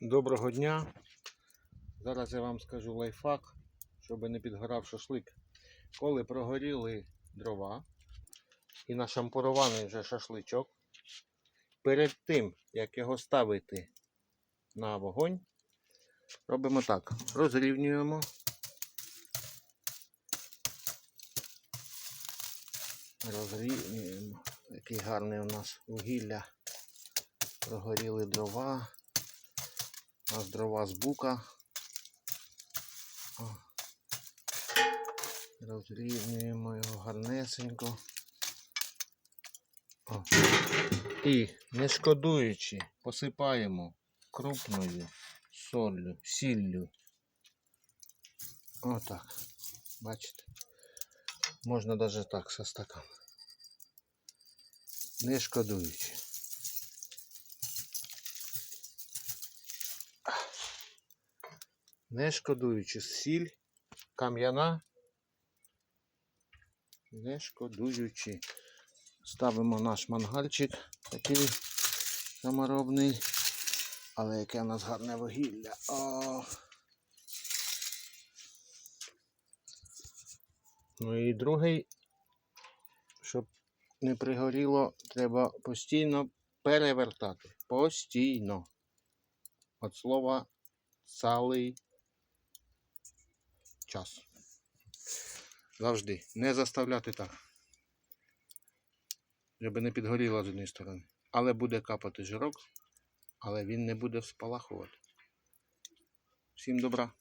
Доброго дня. Зараз я вам скажу лайфхак, щоб не підгорав шашлик. Коли прогоріли дрова і нашампурований вже шашличок, перед тим, як його ставити на вогонь, робимо так. Розрівнюємо. Розрівнюємо. Який гарний у нас вугілля. Прогоріли дрова. У нас дрова з бука. Розрівнюємо його гарнесенько. О. І не шкодуючи, посипаємо крупною солью, сіллю. Отак. Бачите? Можна навіть так со стакан. Не шкодуючи. Не шкодуючи сіль, кам'яна. Не шкодуючи. Ставимо наш мангальчик такий саморобний. Але яке у нас гарне вугілля. О! Ну і другий, щоб не пригоріло, треба постійно перевертати. Постійно. От слова цілий час. Завжди. Не заставляти так. Щоб не підгоріло з однієї сторони. Але буде капати жирок, але він не буде спалахувати. Всім добра.